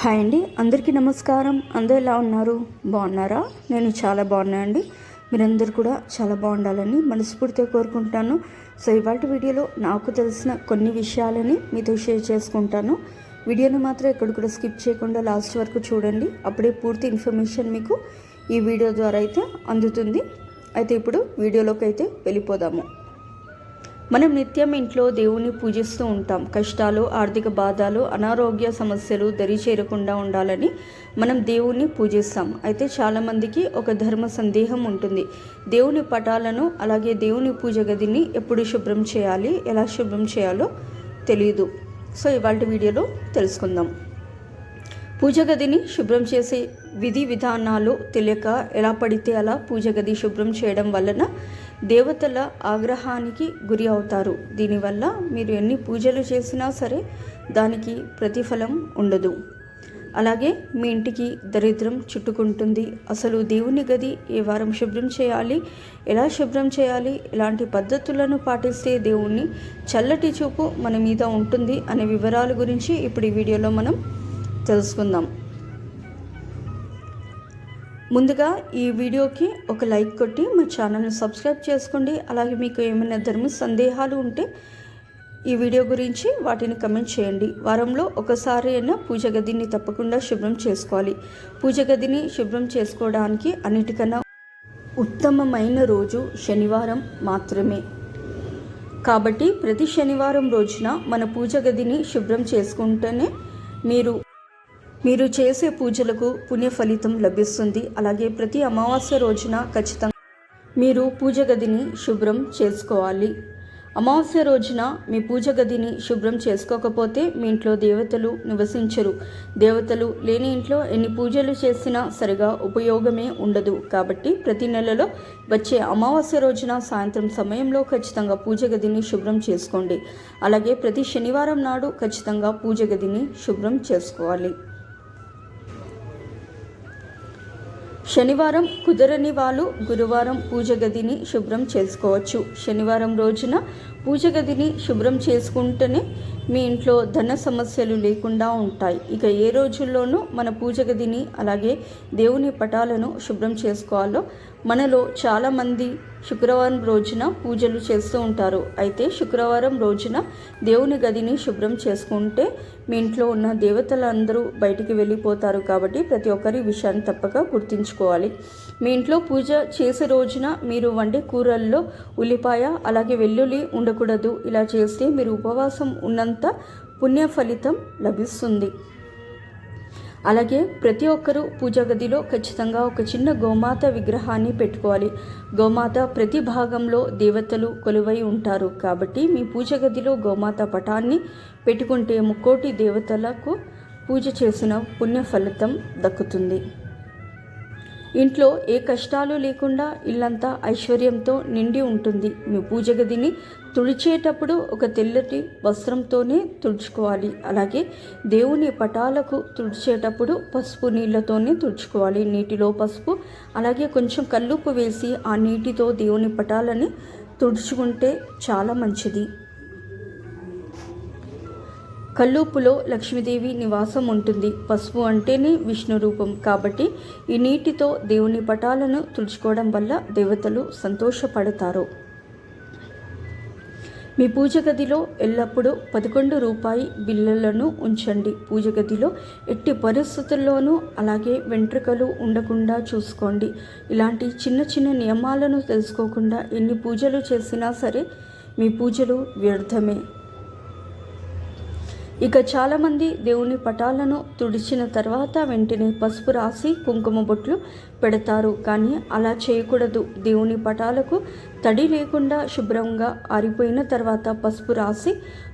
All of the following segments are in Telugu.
హాయ్ అండి. అందరికీ నమస్కారం. అందరూ ఎలా ఉన్నారు? బాగున్నారా? నేను చాలా బాగున్నా అండి మీరందరూ కూడా చాలా బాగుండాలని మనస్ఫూర్తిగా కోరుకుంటాను సో ఇవాళ వీడియోలో నాకు తెలిసిన కొన్ని విషయాలని మీతో షేర్ చేసుకుంటాను. వీడియోని మాత్రం ఎక్కడ కూడా స్కిప్ చేయకుండా లాస్ట్ వరకు చూడండి. అప్పుడే పూర్తి ఇన్ఫర్మేషన్ మీకు ఈ వీడియో ద్వారా అయితే అందుతుంది. అయితే ఇప్పుడు వీడియోలోకి అయితే వెళ్ళిపోదాము. మనం నిత్యం ఇంట్లో దేవుణ్ణి పూజిస్తూ ఉంటాం. కష్టాలు ఆర్థిక బాధలు అనారోగ్య సమస్యలు దరి చేరకుండా ఉండాలని మనం దేవుణ్ణి పూజిస్తాం. అయితే చాలామందికి ఒక ధర్మ సందేహం ఉంటుంది. దేవుని పటాలను అలాగే దేవుని పూజ గదిని ఎప్పుడు శుభ్రం చేయాలి ఎలా శుభ్రం చేయాలో తెలియదు సో ఇవాళ వీడియోలో తెలుసుకుందాం. పూజ గదిని శుభ్రం చేసే విధి విధానాలు తెలియక ఎలా పడితే అలా పూజ గది శుభ్రం చేయడం వలన దేవతల ఆగ్రహానికి గురి అవుతారు. దీనివల్ల మీరు ఎన్ని పూజలు చేసినా సరే దానికి ప్రతిఫలం ఉండదు. అలాగే మీ ఇంటికి దరిద్రం చుట్టుకుంటుంది. అసలు దేవుని గది ఏ వారం శుభ్రం చేయాలి? ఎలా శుభ్రం చేయాలి? ఎలాంటి పద్ధతులను పాటిస్తే దేవుణ్ణి చల్లటి చూపు మన మీద ఉంటుంది అనే వివరాల గురించి ఇప్పుడు ఈ వీడియోలో మనం తెలుసుకుందాం. ముందుగా ఈ వీడియోకి ఒక లైక్ కొట్టి మా ఛానల్ని సబ్స్క్రైబ్ చేసుకోండి. అలాగే మీకు ఏమైనా ధర్మ సందేహాలు ఉంటే ఈ వీడియో గురించి వాటిని కమెంట్ చేయండి. వారంలో ఒకసారి అయినా పూజ గదిని తప్పకుండా శుభ్రం చేసుకోవాలి. పూజ గదిని శుభ్రం చేసుకోవడానికి అన్నిటికన్నా ఉత్తమమైన రోజు శనివారం మాత్రమే. కాబట్టి ప్రతి శనివారం రోజున మన పూజ గదిని శుభ్రం చేసుకుంటేనే మీరు మీరు చేసే పూజలకు పుణ్య ఫలితం లభిస్తుంది. అలాగే ప్రతి అమావాస్య రోజున ఖచ్చితంగా మీరు పూజ గదిని శుభ్రం చేసుకోవాలి. అమావాస్య రోజున మీ పూజ గదిని శుభ్రం చేసుకోకపోతే మీ ఇంట్లో దేవతలు నివసించరు. దేవతలు లేని ఇంట్లో ఎన్ని పూజలు చేసినా సరిగా ఉపయోగమే ఉండదు. కాబట్టి ప్రతి నెలలో వచ్చే అమావాస్య రోజున సాయంత్రం సమయంలో ఖచ్చితంగా పూజ గదిని శుభ్రం చేసుకోండి. అలాగే ప్రతి శనివారం నాడు ఖచ్చితంగా పూజ గదిని శుభ్రం చేసుకోవాలి. శనివారం కుదరని వాళ్ళు గురువారం పూజ గదిని శుభ్రం చేసుకోవచ్చు. శనివారం రోజున పూజ గదిని శుభ్రం చేసుకుంటేనే మీ ఇంట్లో ధన సమస్యలు లేకుండా ఉంటాయి. ఇక ఏ రోజుల్లోనూ మన పూజ గదిని అలాగే దేవుని పటాలను శుభ్రం చేసుకోవాలో మనలో చాలామంది శుక్రవారం రోజున పూజలు చేస్తూ ఉంటారు. అయితే శుక్రవారం రోజున దేవుని గదిని శుభ్రం చేసుకుంటే మీ ఇంట్లో ఉన్న దేవతలందరూ బయటికి వెళ్ళిపోతారు కాబట్టి ప్రతి ఒక్కరి విషయాన్ని తప్పక గుర్తుంచుకోవాలి. మీ ఇంట్లో పూజ చేసే రోజున మీరు వండే కూరల్లో ఉల్లిపాయ అలాగే వెల్లుల్లి ఉండకూడదు. ఇలా చేస్తే మీరు ఉపవాసం ఉన్నంత పుణ్య ఫలితం లభిస్తుంది. అలాగే ప్రతి ఒక్కరూ పూజా గదిలో ఖచ్చితంగా ఒక చిన్న గోమాత విగ్రహాన్ని పెట్టుకోవాలి. గోమాత ప్రతి భాగంలో దేవతలు కొలువై ఉంటారు. కాబట్టి మీ పూజ గదిలో గోమాత పటాన్ని పెట్టుకుంటే ముక్కోటి దేవతలకు పూజ చేసిన పుణ్య ఫలితం దక్కుతుంది. ఇంట్లో ఏ కష్టాలు లేకుండా ఇల్లంతా ఐశ్వర్యంతో నిండి ఉంటుంది. మీ పూజ గదిని తుడిచేటప్పుడు ఒక తెల్లటి వస్త్రంతోనే తుడుచుకోవాలి. అలాగే దేవుని పటాలకు తుడిచేటప్పుడు పసుపు నీళ్ళతోనే తుడుచుకోవాలి. నీటిలో పసుపు అలాగే కొంచెం కల్లుప్పు వేసి ఆ నీటితో దేవుని పటాలని తుడుచుకుంటే చాలా మంచిది. కల్లుపులో లక్ష్మీదేవి నివాసం ఉంటుంది. పసుపు అంటేనే విష్ణు రూపం. కాబట్టి ఈ నీటితో దేవుని పటాలను తుడుచుకోవడం వల్ల దేవతలు సంతోషపడతారు. మీ పూజ గదిలో ఎల్లప్పుడూ పదకొండు రూపాయి బిళ్ళలను ఉంచండి. పూజ గదిలో ఎట్టి పరిస్థితుల్లోనూ అలాగే వెంట్రుకలు ఉండకుండా చూసుకోండి. ఇలాంటి చిన్న చిన్న నియమాలను తెలుసుకోకుండా ఎన్ని పూజలు చేసినా సరే మీ పూజలు వ్యర్థమే. ఇక చాలామంది దేవుని పటాలను తుడిచిన తర్వాత వెంటనే పసుపు రాసి కుంకుమ బొట్లు పెడతారు. కానీ అలా చేయకూడదు. దేవుని పటాలకు తడి లేకుండా శుభ్రంగా ఆరిపోయిన తర్వాత పసుపు రాసి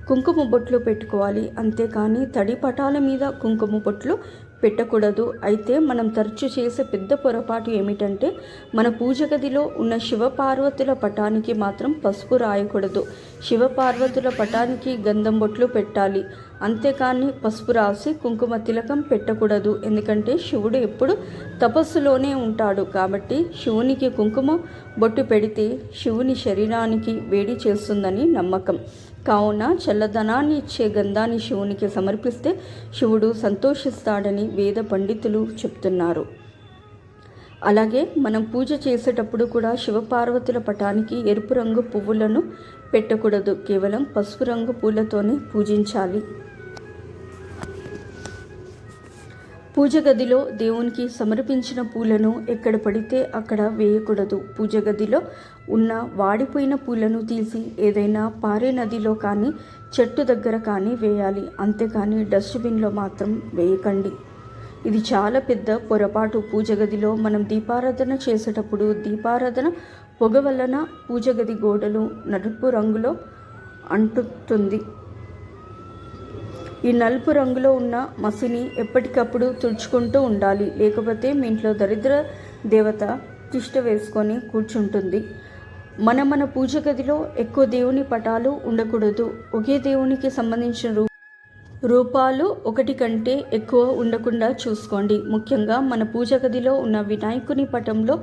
కుంకుమ బొట్లు పెట్టుకోవాలి. అంతేకాని తడి పటాల మీద కుంకుమ బొట్లు పెట్టకూడదు. అయితే మనం తరచు చేసే పెద్ద పొరపాటు ఏమిటంటే మన పూజ గదిలో ఉన్న శివపార్వతుల పటానికి మాత్రం పసుపు రాయకూడదు. శివపార్వతుల పటానికి గంధం బొట్లు పెట్టాలి. అంతేకాని పసుపు రాసి కుంకుమ తిలకం పెట్టకూడదు. ఎందుకంటే శివుడు ఎప్పుడు తపస్సులోనే ఉంటాడు. కాబట్టి శివునికి కుంకుమ బొట్టు పెడితే శివుని శరీరానికి వేడి చేస్తుందని నమ్మకం. కావున చల్లదనాన్ని ఇచ్చే గంధాన్ని శివునికి సమర్పిస్తే శివుడు సంతోషిస్తాడని వేద పండితులు చెప్తున్నారు. అలాగే మనం పూజ చేసేటప్పుడు కూడా శివపార్వతుల పటానికి ఎరుపు రంగు పువ్వులను పెట్టకూడదు. కేవలం పసుపు రంగు పూలతోనే పూజించాలి. పూజ గదిలో దేవునికి సమర్పించిన పూలను ఎక్కడ పడితే అక్కడ వేయకూడదు. పూజ గదిలో ఉన్న వాడిపోయిన పూలను తీసి ఏదైనా పారే నదిలో కానీ చెట్టు దగ్గర కానీ వేయాలి. అంతేకాని డస్ట్బిన్లో మాత్రం వేయకండి. ఇది చాలా పెద్ద పొరపాటు. పూజ గదిలో మనం దీపారాధన చేసేటప్పుడు దీపారాధన పొగ వలన పూజ గది గోడలు నలుపు రంగులో అంటుతుంది. ఈ నలుపు రంగులో ఉన్న మసిని ఎప్పటికప్పుడు తుడుచుకుంటూ ఉండాలి. లేకపోతే మీ ఇంట్లో దరిద్ర దేవత తిష్ట వేసుకొని కూర్చుంటుంది. మన మన పూజ గదిలో ఎక్కువ దేవుని పటాలు ఉండకూడదు. ఒకే దేవునికి సంబంధించిన రూ రూపాలు ఒకటి కంటే ఎక్కువ ఉండకుండా చూసుకోండి. ముఖ్యంగా మన పూజ గదిలో ఉన్న వినాయకుని పటంలో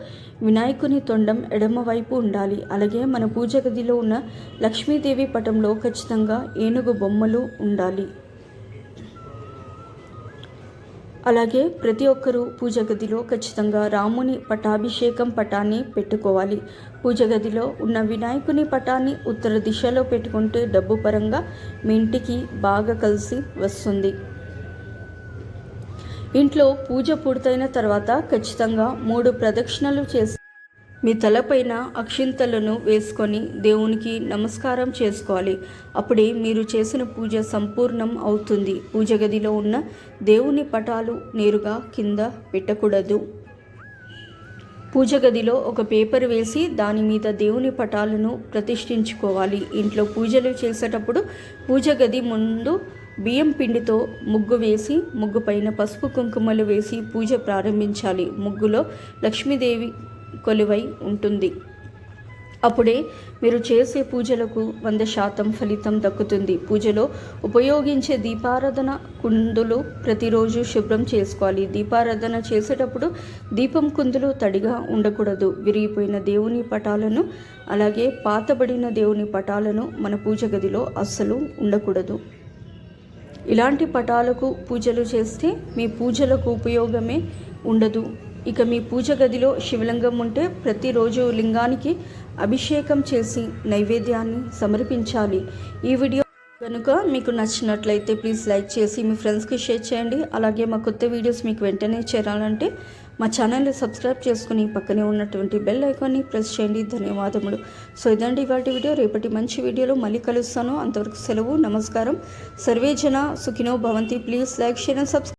వినాయకుని తొండం ఎడమవైపు ఉండాలి. అలాగే మన పూజ గదిలో ఉన్న లక్ష్మీదేవి పటంలో ఖచ్చితంగా ఏనుగు బొమ్మలు ఉండాలి. అలాగే ప్రతి ఒక్కరూ పూజ గదిలో ఖచ్చితంగా రాముని పటాభిషేకం పటాన్ని పెట్టుకోవాలి. పూజ గదిలో ఉన్న వినాయకుని పటాన్ని ఉత్తర దిశలో పెట్టుకుంటే డబ్బు పరంగా మీ ఇంటికి బాగా కలిసి వస్తుంది. ఇంట్లో పూజ పూర్తయిన తర్వాత ఖచ్చితంగా మూడు ప్రదక్షిణలు చేసి మీ తలపైన అక్షింతలను వేసుకొని దేవునికి నమస్కారం చేసుకోవాలి. అప్పుడే మీరు చేసిన పూజ సంపూర్ణం అవుతుంది. పూజ గదిలో ఉన్న దేవుని పటాలు నేరుగా కింద పెట్టకూడదు. పూజ గదిలో ఒక పేపర్ వేసి దాని మీద దేవుని పటాలను ప్రతిష్ఠించుకోవాలి. ఇంట్లో పూజలు చేసేటప్పుడు పూజ గది ముందు బియ్యం పిండితో ముగ్గు వేసి ముగ్గు పైన పసుపు కుంకుమలు వేసి పూజ ప్రారంభించాలి. ముగ్గులో లక్ష్మీదేవి కొలువై ఉంటుంది. అప్పుడే మీరు చేసే పూజలకు వంద శాతం ఫలితం దక్కుతుంది. పూజలో ఉపయోగించే దీపారాధన కుందులు ప్రతిరోజు శుభ్రం చేసుకోవాలి. దీపారాధన చేసేటప్పుడు దీపం కుందులు తడిగా ఉండకూడదు. విరిగిపోయిన దేవుని పటాలను అలాగే పాతబడిన దేవుని పటాలను మన పూజ గదిలో అస్సలు ఉండకూడదు. ఇలాంటి పటాలకు పూజలు చేస్తే మీ పూజలకు ఉపయోగమే ఉండదు. ఇక మీ పూజ గదిలో శివలింగం ఉంటే ప్రతిరోజు లింగానికి అభిషేకం చేసి నైవేద్యాన్ని సమర్పించాలి. ఈ వీడియో కనుక మీకు నచ్చినట్లయితే ప్లీజ్ లైక్ చేసి మీ ఫ్రెండ్స్కి షేర్ చేయండి. అలాగే మా కొత్త వీడియోస్ మీకు వెంటనే చేరాలంటే మా ఛానల్ని సబ్స్క్రైబ్ చేసుకుని పక్కనే ఉన్నటువంటి బెల్ ఐకాన్ని ప్రెస్ చేయండి. ధన్యవాదములు. సో ఇదండి ఇవాటి వీడియో. రేపటి మంచి వీడియోలో మళ్ళీ కలుస్తాను. అంతవరకు సెలవు నమస్కారం. సర్వేజన సుఖినో భవంతి. Please like share and subscribe.